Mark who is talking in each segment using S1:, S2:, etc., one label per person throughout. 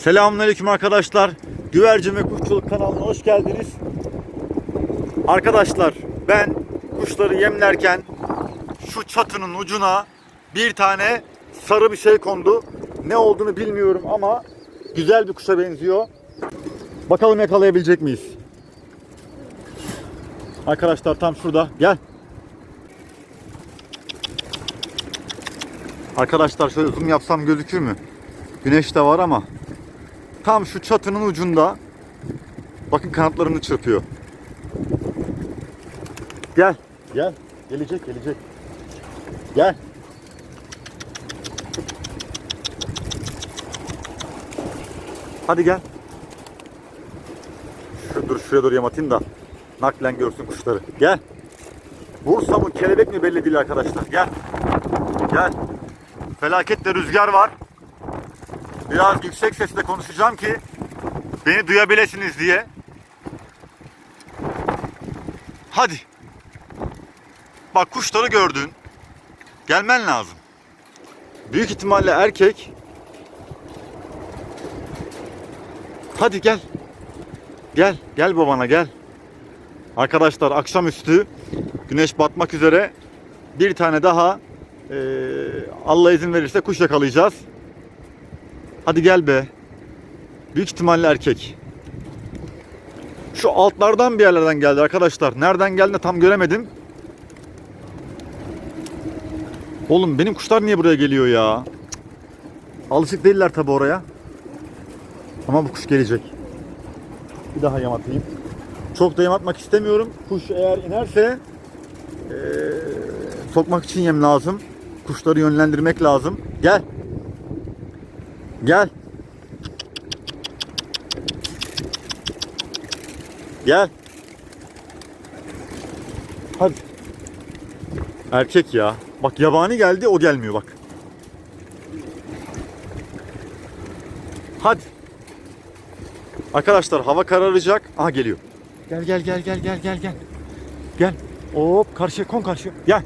S1: Selamünaleyküm arkadaşlar. Güvercin ve Kuşçuluk kanalına hoş geldiniz. Arkadaşlar ben kuşları yemlerken şu çatının ucuna bir tane sarı bir şey kondu. Ne olduğunu bilmiyorum ama güzel bir kuşa benziyor. Bakalım yakalayabilecek miyiz? Arkadaşlar tam şurada. Gel. Arkadaşlar şöyle zoom yapsam gözükür mü? Güneş de var ama tam şu çatının ucunda bakın kanatlarını çırpıyor. Gel. Gel. Gelecek gelecek. Gel. Hadi gel. Şu, dur şuraya doğru yem atayım da naklen görsün kuşları. Gel. Bursa mı kelebek mi belli değil arkadaşlar. Gel. Gel. Felaket de rüzgar var. Biraz yüksek sesle konuşacağım ki beni duyabilirsiniz diye. Hadi. Bak kuşları gördün. Gelmen lazım. Büyük ihtimalle erkek. Hadi gel. Gel, gel babana gel. Arkadaşlar akşamüstü güneş batmak üzere bir tane daha eee, Allah izin verirse kuş yakalayacağız. Hadi gel be. Büyük ihtimalle erkek. Şu altlardan bir yerlerden geldi arkadaşlar. Nereden geldi tam göremedim. Oğlum benim kuşlar niye buraya geliyor ya? Alışık değiller tabi oraya. Ama bu kuş gelecek. Bir daha yem atayım. Çok da yem atmak istemiyorum. Kuş eğer inerse eee, sokmak için yem lazım. Kuşları yönlendirmek lazım. Gel. Gel. Gel. Hadi. Erkek ya. Bak yabani geldi o gelmiyor bak. Hadi. Arkadaşlar hava kararacak. Aha geliyor. Gel gel gel gel gel gel gel. Gel. Hop karşıya kon karşıya. Gel.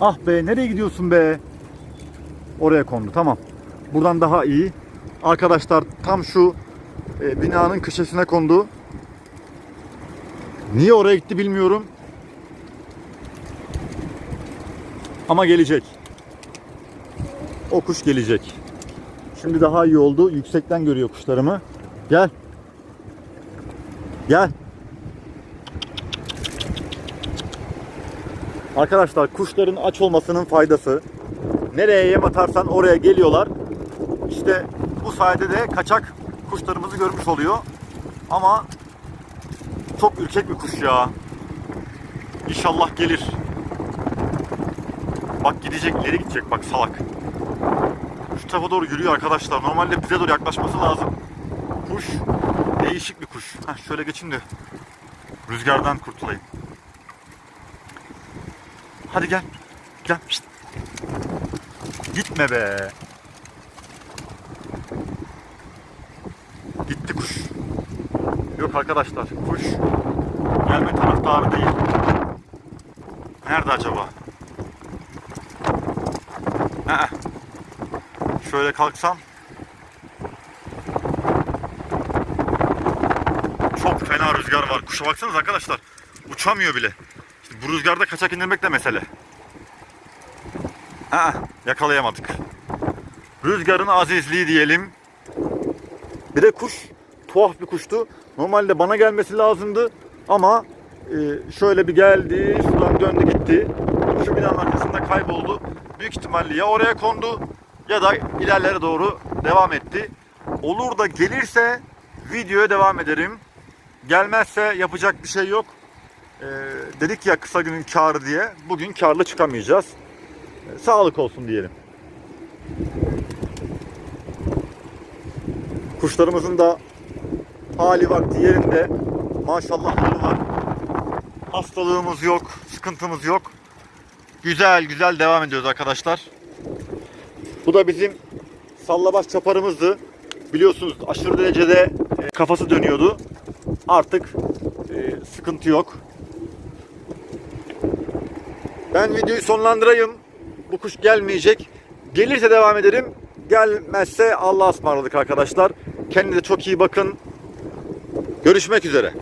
S1: Ah be nereye gidiyorsun be? Oraya kondu tamam. Buradan daha iyi. Arkadaşlar tam şu e, binanın köşesine kondu. Niye oraya gitti bilmiyorum. Ama gelecek. O kuş gelecek. Şimdi daha iyi oldu. Yüksekten görüyor kuşlarımı. Gel. Gel. Arkadaşlar kuşların aç olmasının faydası. Nereye yem atarsan oraya geliyorlar. İşte bu sayede de kaçak kuşlarımızı görmüş oluyor. Ama çok ürkek bir kuş ya. İnşallah gelir. Bak gidecek, ileri gidecek bak salak. Şu tarafa doğru yürüyor arkadaşlar. Normalde bize doğru yaklaşması lazım. Kuş değişik bir kuş. Heh, şöyle geçin de rüzgardan kurtulayım. Hadi gel. Gel. Şişt. Gitme be. Gitti kuş. Yok arkadaşlar kuş gelme taraftarı değil. Nerede acaba? Aa. Şöyle kalksam çok fena rüzgar var. Kuşa baksanız arkadaşlar. Uçamıyor bile. İşte bu rüzgarda kaçak indirmek de mesele. Aa, yakalayamadık. Rüzgarın azizliği diyelim. Bir de kuş tuhaf bir kuştu. Normalde bana gelmesi lazımdı ama e, şöyle bir geldi, şuradan döndü gitti. Şu binanın arkasında kayboldu. Büyük ihtimalle ya oraya kondu ya da ilerlere doğru devam etti. Olur da gelirse videoya devam ederim. Gelmezse yapacak bir şey yok. E, dedik ya kısa günün karı diye. Bugün karlı çıkamayacağız. Sağlık olsun diyelim. Kuşlarımızın da hali vakti yerinde. Maşallah var. Hastalığımız yok, sıkıntımız yok. Güzel güzel devam ediyoruz arkadaşlar. Bu da bizim sallabaş çaparımızdı. Biliyorsunuz aşırı derecede e, kafası dönüyordu. Artık e, sıkıntı yok. Ben videoyu sonlandırayım. Bu kuş gelmeyecek. Gelirse devam ederim. Gelmezse Allah'a ısmarladık arkadaşlar. Kendinize çok iyi bakın. Görüşmek üzere.